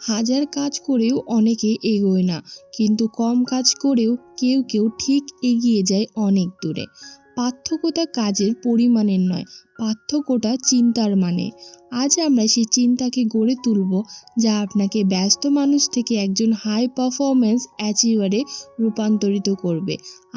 হাজার কাজ করেও অনেকে এগোয় না, কিন্তু কম কাজ করেও কেউ কেউ ঠিক এগিয়ে যায় অনেক দূরে। পার্থক্যটা কাজের পরিমাণের নয়, পার্থক্যটা চিন্তার মানে। আজ আমরা সেই চিন্তাকে গড়ে তুলব যা আপনাকে ব্যস্ত মানুষ থেকে একজন হাই পারফরমেন্স অ্যাচিভারে রূপান্তরিত করবে।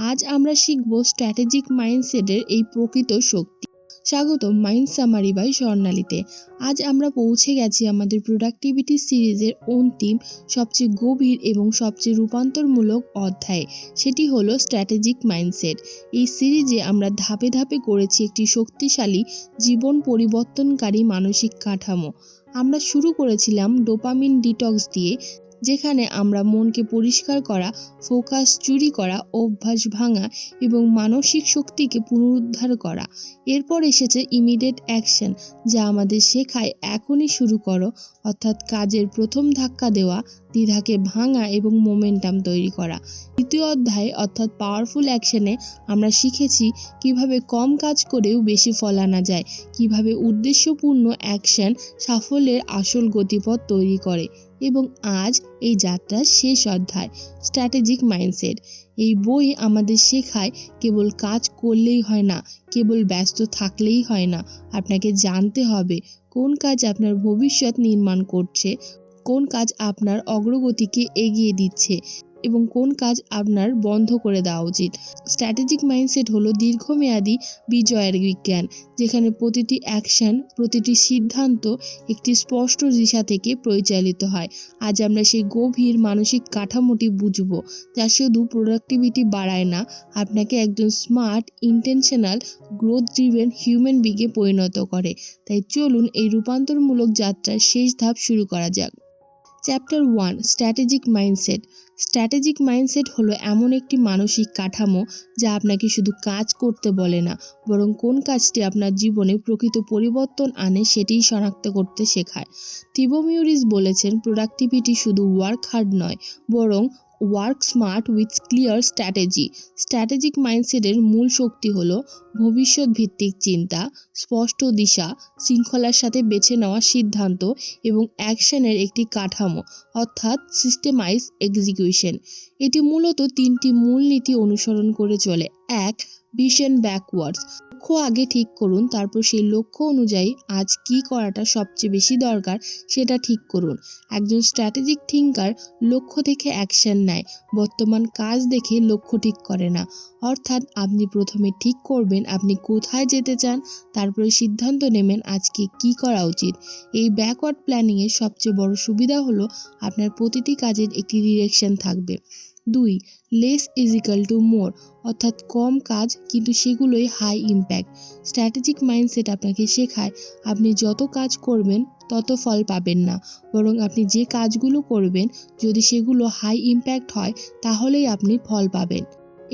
আজ আমরা শিখব স্ট্র্যাটেজিক মাইন্ডসেটের এই প্রকৃত শক্তি। স্বাগত মাইন্ড সামারি বাই স্বর্ণালীতে। আজ আমরা পৌঁছে গেছি আমাদের প্রোডাক্টিভিটি সিরিজের অন্তিম, সবচেয়ে গভীর এবং সবচেয়ে রূপান্তরমূলক অধ্যায়। সেটি হলো স্ট্র্যাটেজিক মাইন্ডসেট এই সিরিজে আমরা ধাপে ধাপে করেছি একটি শক্তিশালী, জীবন পরিবর্তনকারী মানসিক কাঠামো। আমরা শুরু করেছিলাম ডোপামিন ডিটক্স দিয়ে যেখানে আমরা মনকে পরিষ্কার করা, ফোকাস চুরি করা, অভ্যাস ভাঙা এবং মানসিক শক্তিকে পুনরুদ্ধার করা। এরপর এসেছে ইমিডিয়েট অ্যাকশন যা আমাদের শেখায় এখনই শুরু করো, অর্থাৎ কাজের প্রথম ধাক্কা দেওয়া, দ্বিধাকে ভাঙা এবং মোমেন্টাম তৈরি করা। দ্বিতীয় অধ্যায়, অর্থাৎ পাওয়ারফুল অ্যাকশনে আমরা শিখেছি কীভাবে কম কাজ করেও বেশি ফল আনা যায়, কীভাবে উদ্দেশ্যপূর্ণ অ্যাকশন সাফল্যের আসল গতিপথ তৈরি করে। এবং আজ এই যাত্রার শেষ অধ্যায় স্ট্র্যাটেজিক মাইন্ডসেট এই বই আমাদের শেখায় কেবল কাজ করলেই হয় না, কেবল ব্যস্ত থাকলেই হয় না। আপনাকে জানতে হবে কোন কাজ আপনার ভবিষ্যৎ নির্মাণ করছে, কোন কাজ আপনার অগ্রগতিকে এগিয়ে দিচ্ছে। এবং কোন কাজ আপনার বন্ধ করে দেওয়া উচিত। স্ট্র্যাটেজিক মাইন্ডসেট হলো দীর্ঘমেয়াদী বিজয়ের বিজ্ঞান, যেখানে প্রতিটি অ্যাকশন প্রতিটি সিদ্ধান্ত একটি স্পষ্ট দিশা থেকে পরিচালিত হয়। আজ আমরা সেই গভীর মানসিক কাঠামোটি বুঝব, যা শুধু প্রোডাক্টিভিটি বাড়ায় না, আপনাকে একজন smart intentional growth driven human বিগে পরিণত করে। তাই চলুন এই রূপান্তরমূলক যাত্রার শেষ ধাপ শুরু করা যাক। Chapter one strategic mindset strategic mindset হলো এমন একটি মানসিক কাঠামো যা আপনাকে শুধু কাজ করতে বলে না, বরং কোন কাজটি আপনার জীবনে প্রকৃত পরিবর্তন আনে সেটিই শনাক্ত করতে শেখায়। থিবোমিউরিস বলেছেন প্রোডাক্টিভিটি শুধু ওয়ার্ক হার্ড নয়, বরং work smart with clear strategy strategic মাইন্ডসেটের মূল শক্তি হলো ভবিষ্যৎ ভিত্তিক চিন্তা, স্পষ্ট দিশা, শৃঙ্খলার সাথে বেছে নেওয়া সিদ্ধান্ত এবং অ্যাকশনের একটি কাঠামো, অর্থাৎ সিস্টেমাইজ এক্সিকিউশন এটি মূলত তিনটি মূলনীতি অনুসরণ করে চলে। এক ভিশন ব্যাকওয়ার্ডস লক্ষ্য আগে ঠিক করুন, তারপর সেই লক্ষ্য অনুযায়ী আজ কি করাটা সবচেয়ে বেশি দরকার সেটা ঠিক করুন। একজন স্ট্র্যাটেজিক থিঙ্কার লক্ষ্য দেখে অ্যাকশন নেয়, বর্তমান কাজ দেখে লক্ষ্য ঠিক করে না। অর্থাৎ আপনি প্রথমে ঠিক করবেন আপনি কোথায় যেতে চান, তারপরে সিদ্ধান্ত নেবেন আজকে কি করা উচিত। এই ব্যাকওয়ার্ড প্ল্যানিংয়ের সবচেয়ে বড় সুবিধা হলো আপনার প্রতিটি কাজের একটি ডিরেকশন থাকবে। দুই লেস ইজিক্যাল টু মোর অর্থাৎ কম কাজ, কিন্তু সেগুলোই হাই ইম্প্যাক্ট স্ট্র্যাটেজিক মাইন্ডসেট আপনাকে শেখায়, আপনি যত কাজ করবেন, তত ফল পাবেন না। বরং আপনি যে কাজগুলো করবেন, যদি সেগুলো হাই ইম্প্যাক্ট হয়, তাহলেই আপনি ফল পাবেন।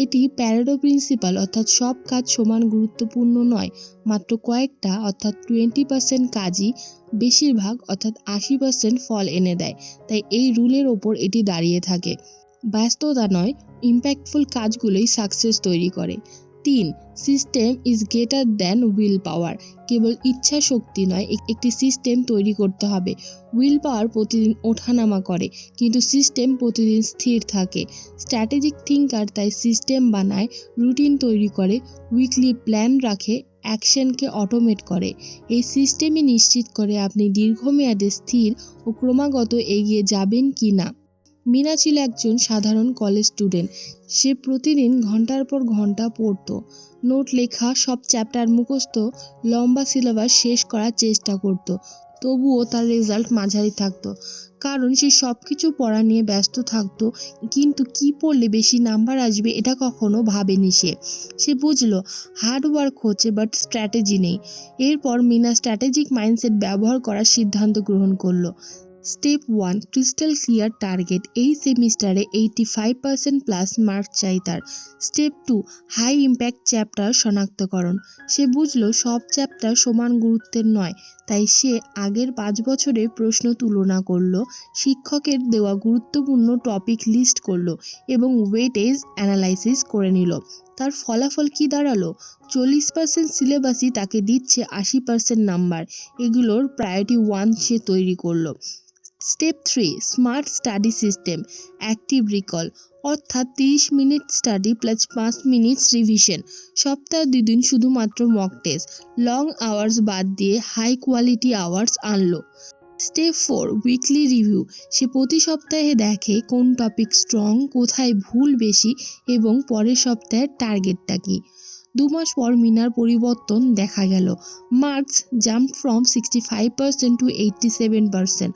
এটি প্যারাডো প্রিন্সিপাল অর্থাৎ সব কাজ সমান গুরুত্বপূর্ণ নয়, মাত্র কয়েকটা, অর্থাৎ টোয়েন্টি পার্সেন্ট কাজই বেশিরভাগ, অর্থাৎ আশি পার্সেন্ট ফল এনে দেয়। তাই এই রুলের ওপর এটি দাঁড়িয়ে থাকে। ব্যস্ততা নয় ইম্প্যাক্টফুল কাজগুলোই সাকসেস তৈরি করে। তিন system is greater than will power কেবল ইচ্ছা শক্তি নয় একটি সিস্টেম তৈরি করতে হবে। উইল পাওয়ার প্রতিদিন ওঠানামা করে, কিন্তু সিস্টেম প্রতিদিন স্থির থাকে। স্ট্র্যাটেজিক থিঙ্কার তাই সিস্টেম বানায় রুটিন তৈরি করে উইকলি প্ল্যান রাখে অ্যাকশনকে অটোমেট করে। এই সিস্টেমই নিশ্চিত করে আপনি দীর্ঘমেয়াদে স্থির ও ক্রমাগত এগিয়ে যাবেন কি না মিনা ছিল একজন সাধারণ কলেজ স্টুডেন্ট সে প্রতিদিন ঘণ্টার পর ঘণ্টা পড়তো। নোট লেখা, সব চ্যাপ্টার মুখস্থ, লম্বা সিলেবাস শেষ করার চেষ্টা করত। তবুও তার রেজাল্ট মাঝারি থাকতো। কারণ সে সব কিছু পড়া নিয়ে ব্যস্ত থাকতো। কিন্তু কি পড়লে বেশি নাম্বার আসবে এটা কখনো ভাবেনি সে। সে বুঝলো হার্ডওয়ার্ক হচ্ছে বাট স্ট্র্যাটেজি নেই। এরপর মিনা স্ট্র্যাটেজিক মাইন্ডসেট ব্যবহার করার সিদ্ধান্ত গ্রহণ করল। Step one, crystal clear target. এই সেমিস্টারে eighty five percent plus mark চাই তার। Step two high impact chapter শনাক্তকরণ। সে বুঝলো সব চ্যাপ্টার সমান গুরুত্বের নয়, তাই সে আগের পাঁচ বছরের প্রশ্ন তুলনা করল, শিক্ষকের দেওয়া গুরুত্বপূর্ণ টপিক লিস্ট করল এবং ওয়েটেজ অ্যানালাইসিস করে নিল। তার ফলাফল কি দাঁড়াল? চল্লিশ পার্সেন্ট সিলেবাসই তাকে দিচ্ছে আশি পার্সেন্ট নাম্বার এগুলোর প্রায়োরিটি ওয়ান সে তৈরি করল। Step three, smart study system, active recall, অর্থাৎ তিরিশ মিনিট স্টাডি প্লাস পাঁচ মিনিটস রিভিশন। সপ্তাহে দুই দিন শুধুমাত্র মক টেস্ট লং আওয়ার্স বাদ দিয়ে হাই কোয়ালিটি আওয়ার্স আনলো। স্টেপ ফোর উইকলি রিভিউ সে প্রতি সপ্তাহে দেখে কোন টপিক স্ট্রং কোথায় ভুল বেশি এবং পরের সপ্তাহের টার্গেটটা কী। দু মাস পর মিনার পরিবর্তন দেখা গেল। Marks jump from sixty five percent to eighty seven percent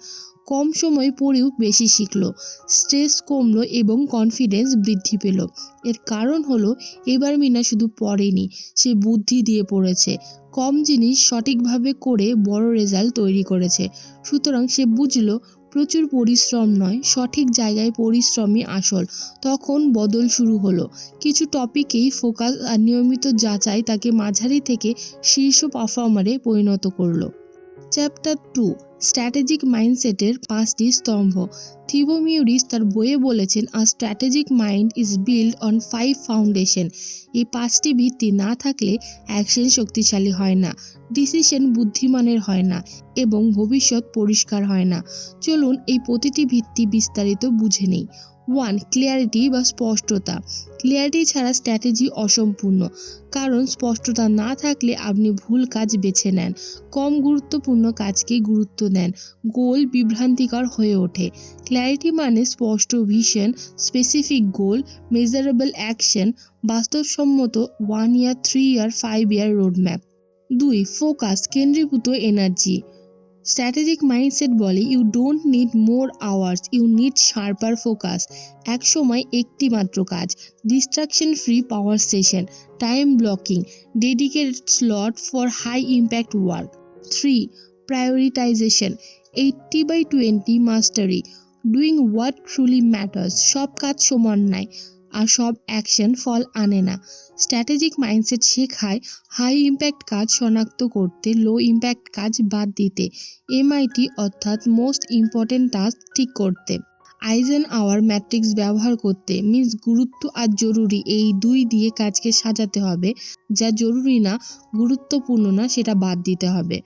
কম সময় পড়েও বেশি শিখলো। স্ট্রেস কমলো এবং কনফিডেন্স বৃদ্ধি পেল। এর কারণ হলো, এবার মিনা শুধু পড়েনি, সে বুদ্ধি দিয়ে পড়েছে। কম জিনিস সঠিকভাবে করে বড় রেজাল্ট তৈরি করেছে। সুতরাং সে বুঝলো, প্রচুর পরিশ্রম নয়, সঠিক জায়গায় পরিশ্রমই আসল। তখন বদল শুরু হলো। কিছু টপিকেই ফোকাস আর নিয়মিত যাচাই তাকে মাঝারি থেকে শীর্ষ পারফর্মারে পরিণত করল। চ্যাপ্টার টু স্ট্র্যাটেজিক মাইন্ডসেটের পাঁচটি স্তম্ভ। থিবোমিউরিস তার বইয়ে বলেছেন a strategic mind is build on five foundation এই পাঁচটি ভিত্তি না থাকলে অ্যাকশন শক্তিশালী হয় না, ডিসিশন বুদ্ধিমানের হয় না এবং ভবিষ্যৎ পরিষ্কার হয় না। চলুন এই প্রতিটি ভিত্তি বিস্তারিত বুঝে নেই। ওয়ান ক্লিয়ারিটি বা স্পষ্টতা। ক্লিয়ারিটি ছাড়া স্ট্র্যাটেজি অসম্পূর্ণ। কারণ স্পষ্টতা না থাকলে আপনি ভুল কাজ বেছে নেন। কম গুরুত্বপূর্ণ কাজকে গুরুত্ব দেন। গোল বিভ্রান্তিকর হয়ে ওঠে। ক্ল্যারিটি মানে স্পষ্ট vision specific goal measurable action বাস্তবসম্মত one year three year five year roadmap দুই ফোকাস কেন্দ্রীভূত এনার্জি স্ট্র্যাটেজিক মাইন্ডসেট বলে you don't need more hours you need sharper focus এক সময় একটি মাত্র কাজ distraction free power session time blocking dedicated slot for high impact work three prioritization eighty by twenty mastery doing what truly matters সব কাজ সমান নয়। আর সব অ্যাকশন ফল আনে না। স্ট্র্যাটেজিক মাইন্ডসেট শেখায় হাই ইম্প্যাক্ট কাজ শনাক্ত করতে, লো ইম্প্যাক্ট কাজ বাদ দিতে, এমআইটি অর্থাৎ মোস্ট ইম্পর্টেন্ট টাস্ক ঠিক করতে। আইজেন আওয়ার ম্যাট্রিক্স ব্যবহার করতে মিন্স গুরুত্ব আর জরুরি এই দুই দিয়ে কাজকে সাজাতে হবে, যা জরুরি না, গুরুত্বপূর্ণ না, সেটা বাদ দিতে হবে।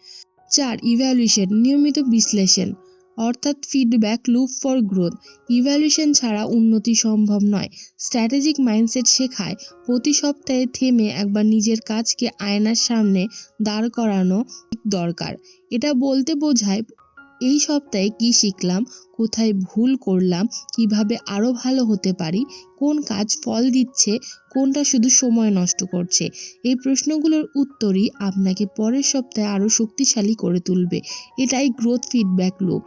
চার ইভ্যালুয়েশন নিয়মিত বিশ্লেষণ। অর্থাৎ feedback loop for growth evaluation ছাড়া উন্নতি সম্ভব নয়। স্ট্র্যাটেজিক মাইন্ডসেট শেখায়, প্রতি সপ্তাহে থেমে একবার নিজের কাজকে আয়নার সামনে দাঁড় করানো দরকার। এটা বলতে বোঝায়, এই সপ্তাহে কি শিখলাম কোথায় ভুল করলাম, কীভাবে আরও ভালো হতে পারি, কোন কাজ ফল দিচ্ছে, কোনটা শুধু সময় নষ্ট করছে? এই প্রশ্নগুলোর উত্তরই আপনাকে পরের সপ্তাহে আরও শক্তিশালী করে তুলবে। এটাই growth feedback loop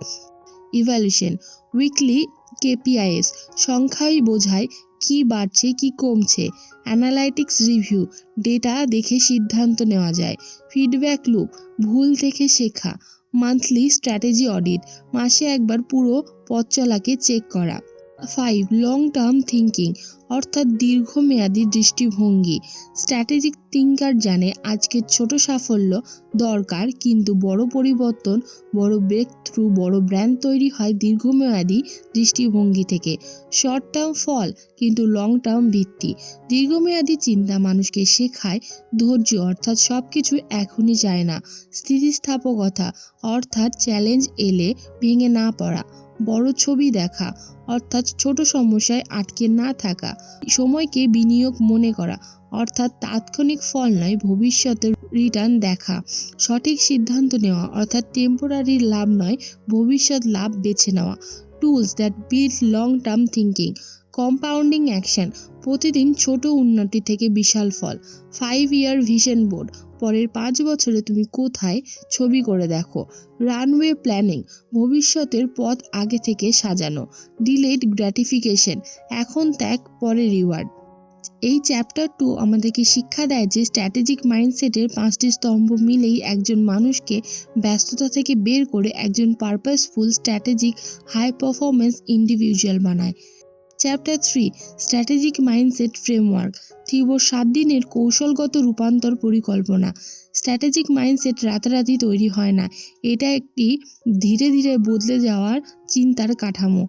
evaluation weekly KPIs সংখ্যাই বোঝায় কি বাড়ছে, কি কমছে। অ্যানালাইটিক্স রিভিউ ডেটা দেখে সিদ্ধান্ত নেওয়া যায়। ফিডব্যাক লুপ ভুল থেকে শেখা। মান্থলি স্ট্র্যাটেজি অডিট মাসে একবার পুরো পথ চলাকে চেক করা। ফাইভ লং টার্ম থিঙ্কিং অর্থাৎ দীর্ঘমেয়াদী দৃষ্টিভঙ্গি। স্ট্র্যাটেজিক থিঙ্কার জানে আজকের ছোট সাফল্য দরকার, কিন্তু বড় পরিবর্তন, বড় ব্রেক থ্রু বড় ব্র্যান্ড তৈরি হয় দীর্ঘমেয়াদী দৃষ্টিভঙ্গি থেকে। শর্ট টার্ম ফল কিন্তু লং টার্ম ভিত্তি। দীর্ঘমেয়াদী চিন্তা মানুষকে শেখায় ধৈর্য, অর্থাৎ সব কিছু এখনই যায় না। স্থিতিস্থাপকতা, অর্থাৎ চ্যালেঞ্জ এলে ভেঙে না পড়া। বড় ছবি দেখা, অর্থাৎ ছোট সমস্যায় আটকে না থাকা। সময়কে বিনিয়োগ মনে করা, অর্থাৎ তাৎক্ষণিক ফল নয়, ভবিষ্যতের রিটার্ন দেখা। সঠিক সিদ্ধান্ত নেওয়া, অর্থাৎ টেম্পোরারি লাভ নয়, ভবিষ্যৎ লাভ বেছে নেওয়া। Tools that build long term thinking compounding action প্রতিদিন ছোট উন্নতি থেকে বিশাল ফল। ফাইভ ইয়ার ভিশন বোর্ড পরের পাঁচ বছরে তুমি কোথায় ছবি করে দেখো। রানওয়ে প্ল্যানিং, ভবিষ্যতের পথ আগে থেকে সাজানো। ডিলেড গ্র্যাটিফিকেশন, এখন ত্যাগ, পরে রিওয়ার্ড। এই চ্যাপ্টার টু আমাদেরকে শিক্ষা দেয় যে স্ট্র্যাটেজিক মাইন্ডসেটের পাঁচটি স্তম্ভ মিলেই একজন মানুষকে ব্যস্ততা থেকে বের করে একজন purposeful, strategic high performance individual বানায়। Chapter three strategic mindset framework তীব্র সাত দিনের কৌশলগত রূপান্তর পরিকল্পনা স্ট্র্যাটেজিক মাইন্ডসেট রাতারাতি তৈরি হয় না এটা একটি ধীরে ধীরে বদলে যাওয়ার চিন্তার কাঠামো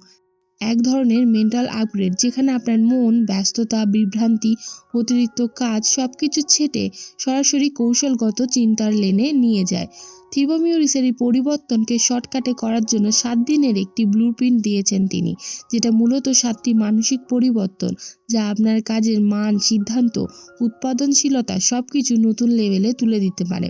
এক ধরনের মেন্টাল আপগ্রেড যেখানে আপনার মন ব্যস্ততা, বিভ্রান্তি, অতিরিক্ত কাজ সব কিছু ছেটে সরাসরি কৌশলগত চিন্তার লেনে নিয়ে যায়। থিবোমিউরিসের এই পরিবর্তনকে শর্টকাটে করার জন্য সাত দিনের একটি ব্লুপ্রিন্ট দিয়েছেন তিনি, যেটা মূলত সাতটি মানসিক পরিবর্তন যা আপনার কাজের মান, সিদ্ধান্ত, উৎপাদনশীলতা সব কিছু নতুন লেভেলে তুলে দিতে পারে।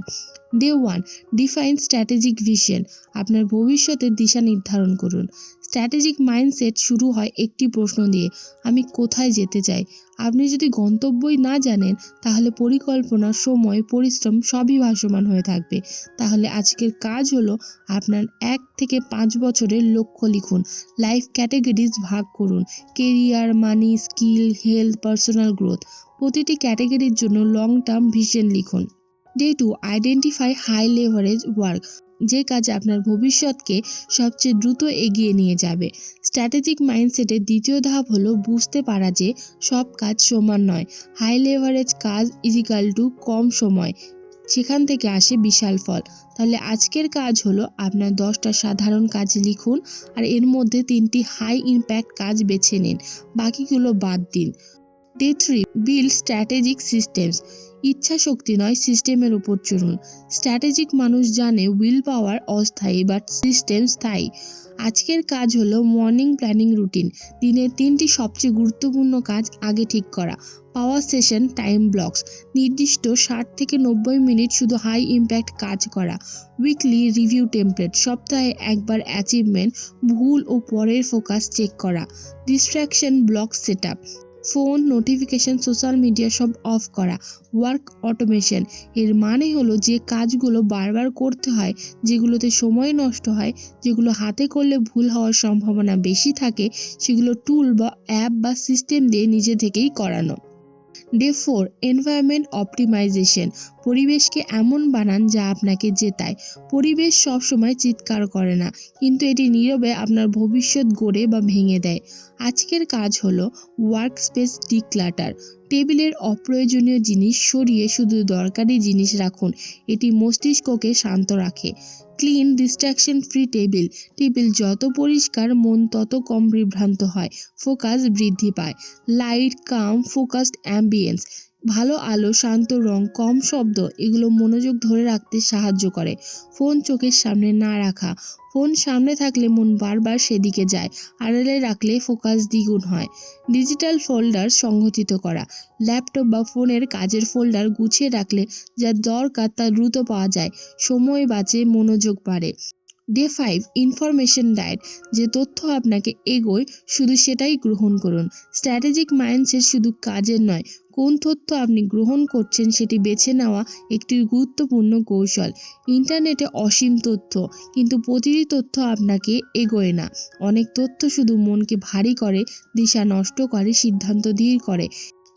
Day one, define strategic vision, আপনার ভবিষ্যতের দিশা নির্ধারণ করুন। স্ট্র্যাটেজিক মাইন্ডসেট শুরু হয় একটি প্রশ্ন দিয়ে, আমি কোথায় যেতে চাই? আপনি যদি গন্তব্যই না জানেন, তাহলে পরিকল্পনা, সময়, পরিশ্রম সবই ভাসমান হয়ে থাকবে। তাহলে আজকের কাজ হলো আপনার এক থেকে পাঁচ বছরের লক্ষ্য লিখুন, লাইফ ক্যাটাগরিজ ভাগ করুন, career, money, skill, health, personal growth, প্রতিটি ক্যাটাগরির জন্য লং টার্ম ভিশন লিখুন। Day two, identify high leverage work. যে কাজ আপনার ভবিষ্যৎকে সবচেয়ে দ্রুত এগিয়ে নিয়ে যাবে। স্ট্র্যাটেজিক মাইন্ডসেটের দ্বিতীয় ধাপ হলো বুঝতে পারা যে সব কাজ সমান নয়। হাই লেভারেজ কাজ ইজিক্যাল টু কম সময়। সেখান থেকে আসে বিশাল ফল। তাহলে আজকের কাজ হলো আপনার দশটা সাধারণ কাজ লিখুন আর এর মধ্যে তিনটি হাই ইম্প্যাক্ট কাজ বেছে নিন। বাকিগুলো বাদ দিন। Day three build strategic systems ইচ্ছা শক্তি নয় সিস্টেমের উপর চলুন। স্ট্র্যাটেজিক মানুষ জানে উইল পাওয়ার অস্থায়ী বাট সিস্টেম স্থায়ী। আজকের কাজ হলো মর্নিং প্ল্যানিং রুটিন। দিনের তিনটি সবচেয়ে গুরুত্বপূর্ণ কাজ আগে ঠিক করা। Power session, time blocks. নির্দিষ্ট ষাট থেকে নব্বই মিনিট শুধু হাই ইম্প্যাক্ট কাজ করা। Weekly review template. সপ্তাহে একবার অ্যাচিভমেন্ট, ভুল ও পরের ফোকাস চেক করা। Distraction block set up phone notification social media সব অফ করা। ওয়ার্ক অটোমেশন এর মানে হলো যে কাজগুলো বারবার করতে হয়, যেগুলোতে সময় নষ্ট হয়, যেগুলো হাতে করলে ভুল হওয়ার সম্ভাবনা বেশি থাকে, সেগুলো টুল বা অ্যাপ বা সিস্টেম দিয়ে নিজে থেকেই করানো। ডে ফোর এনভায়রনমেন্ট অপটিমাইজেশন পরিবেশকে এমন বানান যা আপনাকে জেতায়। পরিবেশ সবসময় চিৎকার করে না, কিন্তু এটি নীরবে আপনার ভবিষ্যৎ গড়ে বা ভেঙে দেয়। আজকের কাজ হলো ওয়ার্ক স্পেস ডিক্লাটার টেবিলের অপ্রয়োজনীয় জিনিস সরিয়ে শুধু দরকারি জিনিস রাখুন, এটি মস্তিষ্ককে শান্ত রাখে। Clean distraction free table table যত পরিষ্কার, মন তত কম বিভ্রান্ত হয় ফোকাস বৃদ্ধি পায়। লাইট কাম ফোকাসড অ্যাম্বিয়েন্স ভালো আলো, শান্ত রং, কম শব্দ, এগুলো মনোযোগ ধরে রাখতে সাহায্য করে। ফোন চোখের সামনে না রাখা। ফোন সামনে থাকলে মন বারবার সেদিকে যায়, আড়ালে রাখলে ফোকাস দ্বিগুণ হয়। ডিজিটাল ফোল্ডার সংগঠিত করা। ল্যাপটপ বা ফোনের কাজের ফোল্ডার গুছিয়ে রাখলে যা দরকার তা দ্রুত পাওয়া যায়। সময় বাঁচে, মনোযোগ বাড়ে। ডে ফাইভ ইনফরমেশন ডায়েট যে তথ্য আপনাকে এগোয়, শুধু সেটাই গ্রহণ করুন। স্ট্র্যাটেজিক মাইন্ডসেট শুধু কাজের নয়, কোন তথ্য আপনি গ্রহণ করছেন সেটি বেছে নেওয়া একটি গুরুত্বপূর্ণ কৌশল। ইন্টারনেটে অসীম তথ্য, কিন্তু প্রতিটি তথ্য আপনাকে এগোয় না। অনেক তথ্য শুধু মনকে ভারী করে, দিশা নষ্ট করে, সিদ্ধান্ত ধীর করে।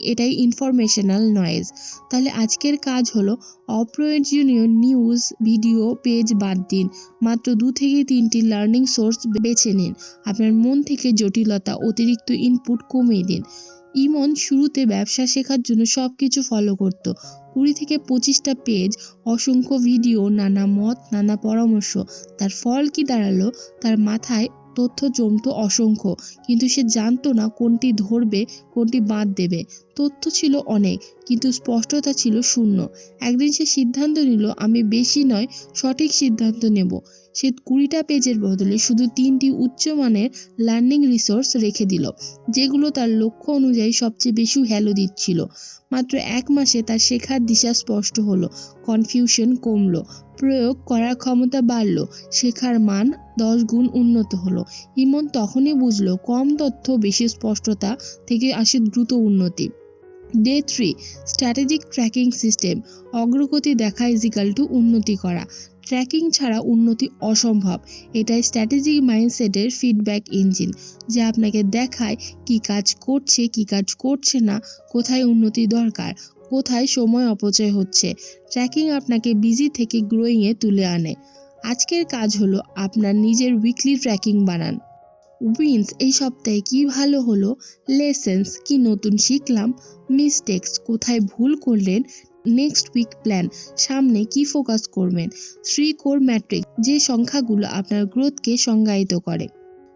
এটাই ইনফরমেশনাল নয়েজ তাহলে আজকের কাজ হলো অপ্রয়োজনীয় নিউজ ভিডিও পেজ বাদ দিন। মাত্র দু থেকে তিনটি লার্নিং সোর্স বেছে নিন। আপনার মন থেকে জটিলতা, অতিরিক্ত ইনপুট কমিয়ে দিন। ইমন শুরুতে ব্যবসা শেখার জন্য সব কিছু ফলো করত। কুড়ি থেকে পঁচিশটা পেজ অসংখ্য ভিডিও নানা মত, নানা পরামর্শ। তার ফল কি দাঁড়াল? তার মাথায় তথ্য জমত অসংখ্য, কিন্তু সে জানতো না কোনটি ধরবে, কোনটি বাদ দেবে। তথ্য ছিল অনেক, কিন্তু স্পষ্টতা ছিল শূন্য। একদিন সে সিদ্ধান্ত নিল, আমি বেশি নয়, সঠিক সিদ্ধান্ত নেব। সে কুড়িটা পেজের বদলে শুধু তিনটি উচ্চমানের লার্নিং রিসোর্স রেখে দিল, যেগুলো তার লক্ষ্য অনুযায়ী সবচেয়ে বেশি হ্যালো দিচ্ছিল। মাত্র এক মাসে তার শেখার দিশা স্পষ্ট হলো কনফিউশন কমলো, প্রয়োগ করার ক্ষমতা বাড়লো, শেখার মান দশ গুণ উন্নত হলো। ইমন তখনই বুঝলো, কম তথ্য, বেশি স্পষ্টতা থেকে আসে দ্রুত উন্নতি। Day three strategic tracking system অগ্রগতি দেখা ইজিক্যাল টু উন্নতি করা। ট্র্যাকিং ছাড়া উন্নতি অসম্ভব। এটাই স্ট্র্যাটেজিক মাইন্ডসেটের ফিডব্যাক ইঞ্জিন যা আপনাকে দেখায় কি কাজ করছে, কি কাজ করছে না, কোথায় উন্নতি দরকার, কোথায় সময় অপচয় হচ্ছে। ট্র্যাকিং আপনাকে বিজি থেকে গ্রোয়িংয়ে তুলে আনে। আজকের কাজ হলো আপনার নিজের উইকলি ট্র্যাকিং বানান। উইন্স এই সপ্তাহে কি ভালো হলো? লেসেন্স কি নতুন শিখলাম? মিস্টেক্স কোথায় ভুল করলেন? নেক্সট উইক প্ল্যান, সামনে কি ফোকাস করবেন? থ্রি কোর ম্যাট্রিক যে সংখ্যাগুলো আপনার গ্রোথকে সংজ্ঞায়িত করে।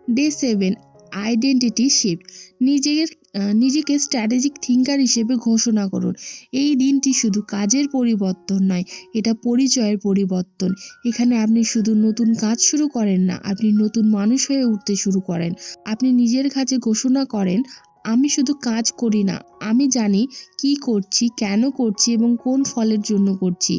ডে সেভেন, আইডেন্টিটি শিফট, নিজের নিজেকে স্ট্র্যাটেজিক থিঙ্কার হিসেবে ঘোষণা করুন। এই দিনটি শুধু কাজের পরিবর্তন নয়, এটা পরিচয়ের পরিবর্তন। এখানে আপনি শুধু নতুন কাজ শুরু করেন না, আপনি নতুন মানুষ হয়ে উঠতে শুরু করেন। আপনি নিজের কাছে ঘোষণা করেন আমি শুধু কাজ করি না, আমি জানি কি করছি, কেন করছি এবং কোন ফলের জন্য করছি।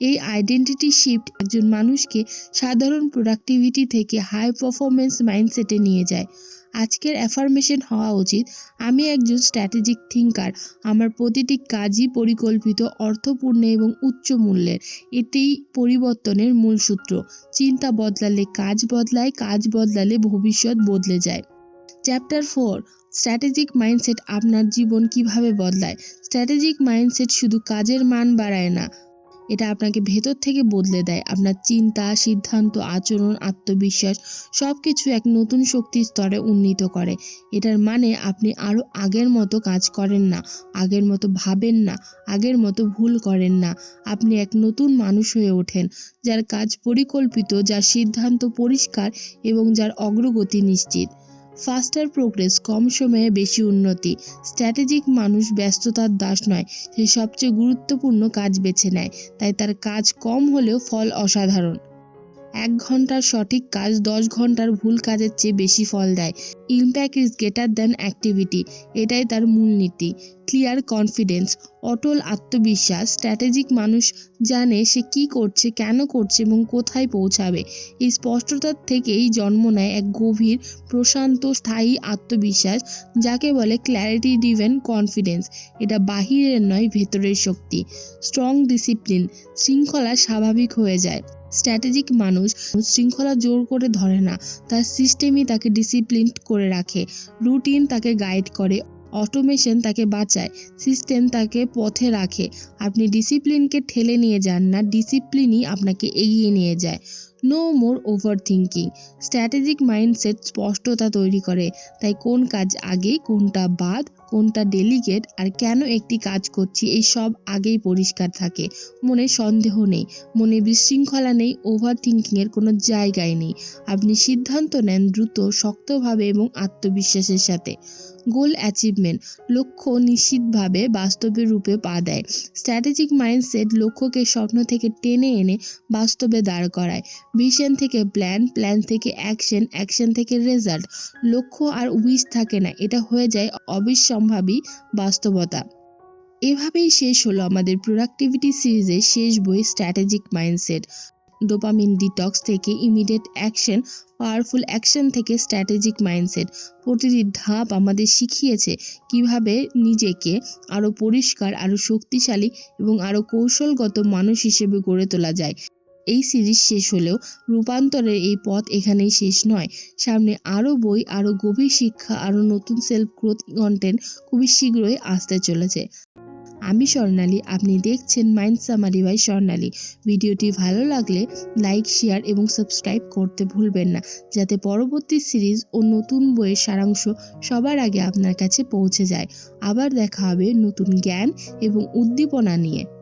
এই আইডেন্টিটি শিফট একজন মানুষকে সাধারণ প্রোডাক্টিভিটি থেকে হাই পারফরমেন্স মাইন্ডসেটে নিয়ে যায়। আজকের অ্যাফার্মেশন হওয়া উচিত, আমি একজন স্ট্র্যাটেজিক থিঙ্কার আমার প্রতিটি কাজই পরিকল্পিত, অর্থপূর্ণ এবং উচ্চ মূল্যের, এটিই পরিবর্তনের মূল সূত্র। চিন্তা বদলালে কাজ বদলায়, কাজ বদলালে ভবিষ্যৎ বদলে যায়। চ্যাপ্টার ফোর স্ট্র্যাটেজিক মাইন্ডসেট আপনার জীবন কীভাবে বদলায়? স্ট্র্যাটেজিক মাইন্ডসেট শুধু কাজের মান বাড়ায় না, এটা আপনাকে ভেতর থেকে বদলে দেয়। আপনার চিন্তা, সিদ্ধান্ত, আচরণ, আত্মবিশ্বাস সব কিছু এক নতুন শক্তির স্তরে উন্নীত করে। এটার মানে আপনি আরও আগের মতো কাজ করেন না, আগের মতো ভাবেন না, আগের মতো ভুল করেন না। আপনি এক নতুন মানুষ হয়ে ওঠেন, যার কাজ পরিকল্পিত, যার সিদ্ধান্ত পরিষ্কার এবং যার অগ্রগতি নিশ্চিত। ফাস্টার প্রোগ্রেস কম সময়ে বেশি উন্নতি। স্ট্র্যাটেজিক মানুষ ব্যস্ততার দাস নয়, সে সবচেয়ে গুরুত্বপূর্ণ কাজ বেছে নেয়। তাই তার কাজ কম হলেও ফল অসাধারণ। এক ঘণ্টার সঠিক কাজ দশ ঘণ্টার ভুল কাজের চেয়ে বেশি ফল দেয়। Impact is greater than activity এটাই তার মূলনীতি ক্লিয়ার কনফিডেন্স অটল আত্মবিশ্বাস স্ট্র্যাটেজিক মানুষ জানে সে কি করছে, কেন করছে এবং কোথায় পৌঁছাবে। এই স্পষ্টতার থেকেই জন্ম নেয় এক গভীর, প্রশান্ত, স্থায়ী আত্মবিশ্বাস, যাকে বলে ক্ল্যারিটি ডিভেন কনফিডেন্স এটা বাহিরের নয়, ভেতরের শক্তি। স্ট্রং ডিসিপ্লিন শৃঙ্খলা স্বাভাবিক হয়ে যায়। স্ট্র্যাটেজিক মানুষ শৃঙ্খলা জোর করে ধরে না। তার সিস্টেমই তাকে ডিসিপ্লিন করে রাখে, রুটিন তাকে গাইড করে, অটোমেশন তাকে বাঁচায়, সিস্টেম তাকে পথে রাখে। আপনি ডিসিপ্লিনকে ঠেলে নিয়ে যান না, ডিসিপ্লিনই আপনাকে এগিয়ে নিয়ে যায়। No more over thinking strategic mindset স্পষ্টতা তৈরি করে, তাই কোন কাজ আগে, কোনটা বাদ কোনটা ডেলিগেট আর কেন একটি কাজ করছি, এই সব আগেই পরিষ্কার থাকে। মনে সন্দেহ নেই, মনে বিশৃঙ্খলা নেই ওভার থিঙ্কিংয়ের কোনো জায়গায় নেই। আপনি সিদ্ধান্ত নেন দ্রুত, শক্তভাবে এবং আত্মবিশ্বাসের সাথে। গোল অ্যাচিভমেন্ট লক্ষ্য নিশ্চিতভাবে বাস্তবের রূপে পা দেয়। স্ট্র্যাটেজিক মাইন্ডসেট লক্ষ্যকে স্বপ্ন থেকে টেনে এনে বাস্তবে দাঁড় করায়। ভিশন থেকে প্ল্যান প্ল্যান থেকে অ্যাকশন অ্যাকশন থেকে রেজাল্ট লক্ষ্য আর উইশ থাকে না, এটা হয়ে যায় অবিসম্ভাবী বাস্তবতা। এভাবেই শেষ হলো আমাদের প্রোডাক্টিভিটি সিরিজের শেষ বই স্ট্র্যাটেজিক মাইন্ডসেট ডোপামিন ডিটক্স থেকে ইমিডিয়েট অ্যাকশন পাওয়ারফুল অ্যাকশন থেকে স্ট্র্যাটেজিক মাইন্ডসেট প্রতিটি ধাপ আমাদের শিখিয়েছে কীভাবে নিজেকে আরও পরিষ্কার আরও শক্তিশালী এবং আরও কৌশলগত মানুষ হিসেবে গড়ে তোলা যায়। এই সিরিজ শেষ হলেও রূপান্তরের এই পথ এখানেই শেষ নয়। সামনে আরও বই, আরও গভীর শিক্ষা, আরও নতুন সেলফ গ্রোথ কন্টেন্ট খুবই শীঘ্রই আসতে চলেছে। আমি স্বর্ণালী, আপনি দেখছেন মাইন্ড সামারি বাই স্বর্ণালী। ভিডিওটি ভালো লাগলে লাইক শেয়ার এবং সাবস্ক্রাইব করতে ভুলবেন না, যাতে পরবর্তী সিরিজ ও নতুন বইয়ের সারাংশ সবার আগে আপনার কাছে পৌঁছে যায়। আবার দেখা হবে নতুন জ্ঞান এবং উদ্দীপনা নিয়ে।